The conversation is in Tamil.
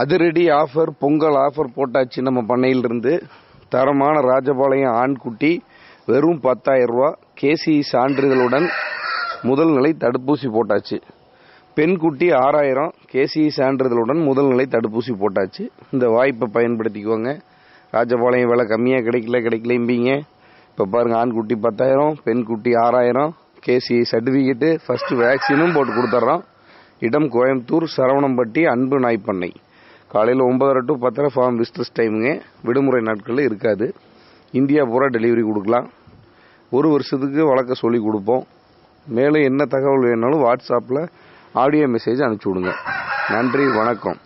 அதிரடி ஆஃபர் பொங்கல் ஆஃபர் போட்டாச்சு நம்ம பண்ணையிலிருந்து. தரமான ராஜபாளையம் ஆண்குட்டி வெறும் பத்தாயிரம் ரூபா. கேசி சான்றிதழுடன் முதல் நிலை தடுப்பூசி போட்டாச்சு. பெண் குட்டி ஆறாயிரம் கேசி சான்றிதழுடன் முதல் நிலை தடுப்பூசி போட்டாச்சு. இந்த வாய்ப்பை பயன்படுத்திக்குவாங்க ராஜபாளையம் விலை கம்மியாக கிடைக்கல கிடைக்கலம்பிங்க. இப்போ பாருங்கள் ஆண்குட்டி பத்தாயிரம் பெண் குட்டி ஆறாயிரம் கேசி சர்டிஃபிகேட்டு ஃபஸ்ட்டு வேக்சினும் போட்டு கொடுத்துட்றோம் இடம் கோயம்புத்தூர் சரவணம்பட்டி அன்பு நாய்ப்பண்ணை காலையில் ஒன்பதரை டு பத்தரை ஃபார்ம் விசிட்டர்ஸ் டைமுங்க விடுமுறை நாட்களில் இருக்காது. இந்தியா பூரா டெலிவரி கொடுக்கலாம். ஒரு வருஷத்துக்கு வழக்க சொல்லி கொடுப்போம். மேலும் என்ன தகவல் வேணாலும் வாட்ஸ்அப்பில் ஆடியோ மெசேஜ் அனுப்பிச்சி விடுங்க. நன்றி வணக்கம்.